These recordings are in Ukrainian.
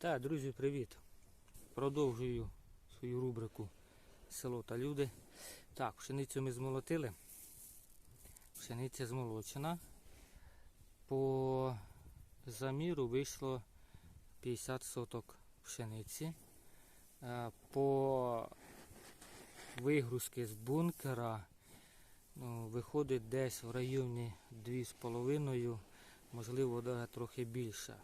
Так, друзі, привіт. Продовжую свою рубрику Село та люди. Так, пшеницю ми змолотили. Пшениця змолочена. По заміру вийшло 50 соток пшениці. Е, По вигрузки з бункера ну, виходить десь в районі 2,5, можливо, трохи більше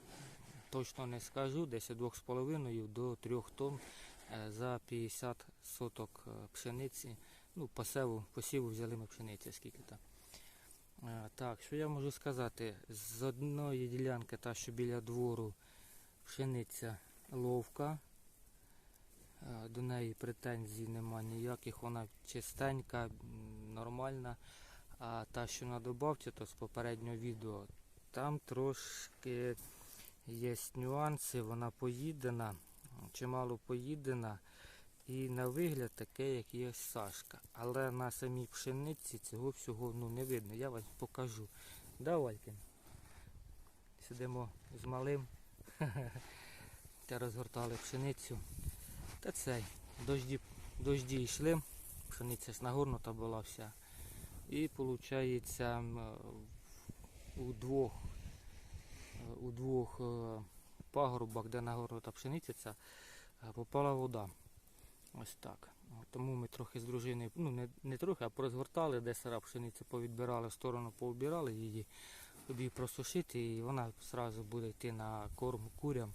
точно не скажу, десь 2,5 до 3 тонн е, за 50 соток е, пшениці. Ну, посеву, посіву взяли ми пшениці, скільки там. Е, Так, що я можу сказати? З одної ділянки, та що біля двору, пшениця ловка. До неї претензій нема ніяких, вона чистенька, нормальна. А та, що на добавці, то з попереднього відео, там трошки є нюанси, вона поїдена, чимало поїдена. І на вигляд таке, як є Сашка. Але на самій пшениці цього всього ну, не видно. Я вам покажу. Да, Валькін? Сидимо з малим. Та розгортали пшеницю. Та цей. Дожді, дожді йшли. Пшениця ж нагорнута була вся. І виходить у двох у двох е, пагорбах, де нагорнута пшениця, е, попала вода. Ось так. Тому ми трохи з дружиною, ну не, не трохи, а порозгортали, де сира пшеницю повідбирали в сторону, поубирали її, щоб її просушити, і вона одразу буде йти на корм курям.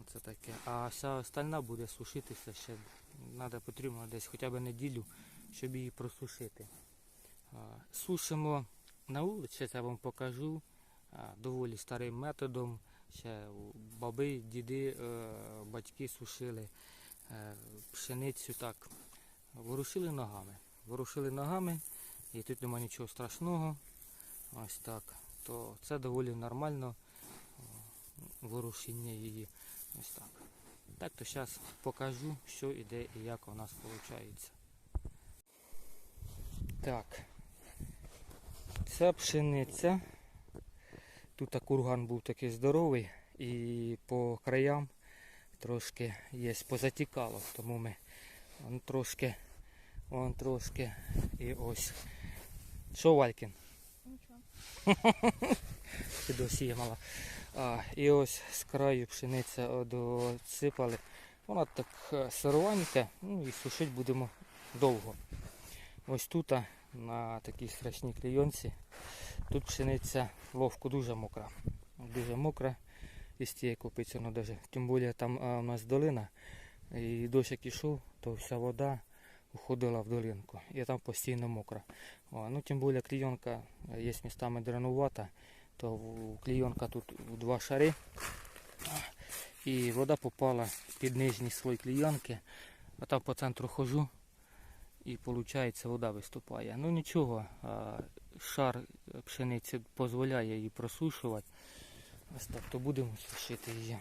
Оце таке. А вся остальна буде сушитися ще. Треба потрібно десь хоча б неділю, щоб її просушити. Сушимо на вулиці, я вам покажу доволі старим методом. Ще баби, діди, е, батьки сушили е, пшеницю так. Ворушили ногами. Ворушили ногами, і тут немає нічого страшного. Ось так. То це доволі нормально о, ворушіння її. Ось так. Так то зараз покажу, що іде і як у нас виходить. Так. Це пшениця. Тут курган був такий здоровий і по краям трошки є позатікало, тому ми вон трошки, вон трошки і ось. Що Валькін? Нічого. Ти. А, і ось з краю пшениця досипали. Вона так е, сированька, ну і сушити будемо довго. Ось тут на такій страшній клейонці. Тут пшениця ловку дуже мокра. Дуже мокра. І з тієї копиться, ну даже. Тим більше там у нас долина. І дощ як ішов, то вся вода уходила в долинку. І там постійно мокра. О, ну тим більше клейонка є містами дранувата, то клейонка тут два шари. І вода попала під нижній слой клейонки. А там по центру хожу і виходить вода виступає. Ну нічого, шар пшениці дозволяє її просушувати. Ось так, то будемо сушити її.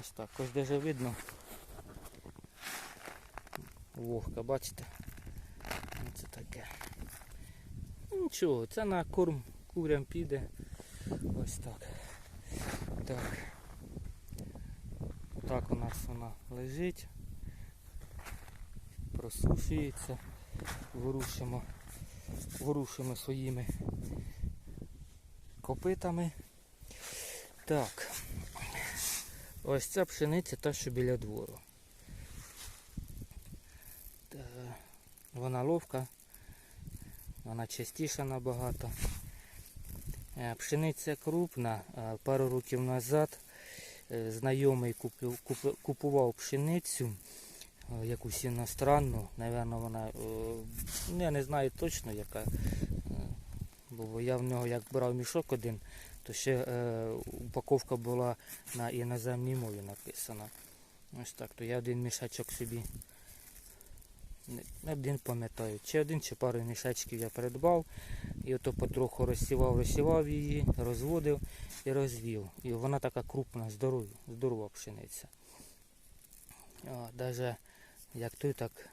Ось так, ось даже видно. Вогка, бачите? Це таке. Ну, Нічого, це на корм курям піде. Ось так. Так. Так у нас вона лежить. Просушується. Ворушимо, ворушимо своїми копитами. Так. Ось ця пшениця та, що біля двору. Вона ловка, вона частіша набагато. Е, Пшениця крупна. Е, Пару років назад е, знайомий купував пшеницю, якусь іностранну, напевно, вона, е, ну, я не знаю точно яка. е, Бо я в нього як брав мішок один, то ще е, упаковка була на іноземній мові написана. Ось так, то я один мішечок собі. один пам'ятаю, чи один, чи пару мішечків я придбав. І ото потроху розсівав, розсівав її, розводив і розвів. І вона така крупна, здорова, здорова пшениця. Даже як той, так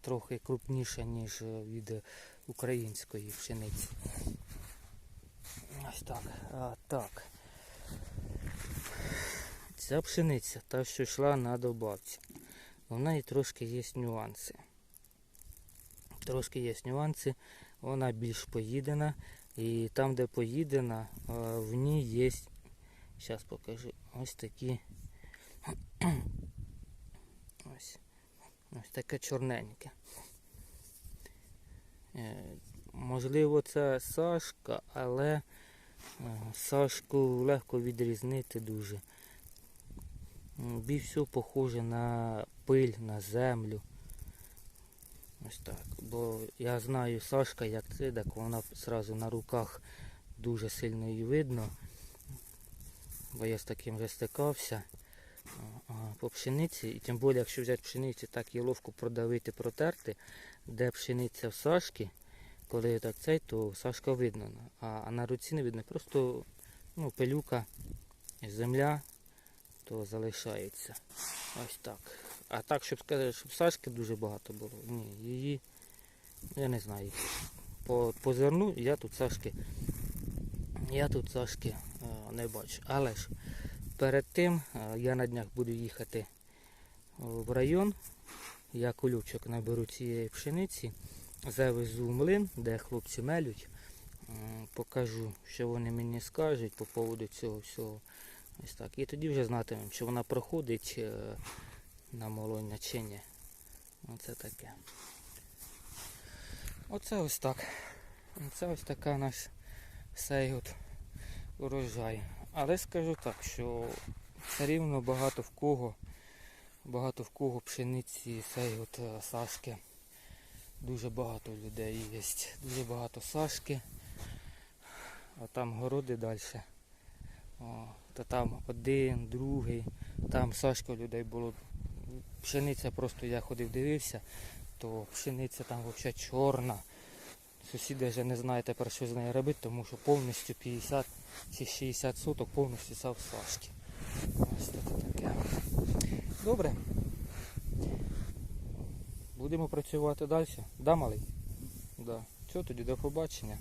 трохи крупніша, ніж е, від української пшениці. Ось так. А, так. Ця пшениця, та, що йшла на добавці. У неї трошки є нюанси. Трошки є нюанси. Вона більш поїдена. І там, де поїдена, в ній є. Зараз покажу. Ось такі. Ось. Таке чорненьке. Е, Можливо, це Сашка, але е, Сашку легко відрізнити дуже. М, Більш все похоже на пиль, на землю. Ось так. Бо я знаю Сашка, як це, так вона зразу на руках дуже сильно її видно. Бо я з таким вже стикався. По пшениці, і тим більше, якщо взяти пшеницю, так її ловко продавити, протерти, де пшениця в Сашки, коли так цей, то Сашка видно. А, а на руці не видно. Просто ну, пилюка, земля, то залишається. Ось так. А так, щоб сказати, щоб Сашки дуже багато було. Ні, її, я не знаю. По, по зерну я тут Сашки, я тут Сашки е, не бачу. Але ж перед тим е, я на днях буду їхати е, в район. Я колючок наберу цієї пшениці, завезу в млин, де хлопці мелють. Покажу, що вони мені скажуть по поводу цього всього. Ось так. І тоді вже знатимемо, чи вона проходить е, на молоння чи ні. Оце таке. Оце ось так. Це ось така наш сей от урожай. Але скажу так, що все рівно багато в кого, багато в кого пшениці сей от е, Сашки. Дуже багато людей є. Дуже багато Сашки. А там городи далі. О, та там один, другий. Там Сашка людей було. Пшениця просто я ходив дивився, то пшениця там взагалі чорна. Сусіди вже не знає тепер, що з нею робити, тому що повністю 50 чи 60 соток повністю сав Сашки. Ось це таке. Добре. Будемо працювати далі. Да, малий? Да. Що тоді, до побачення.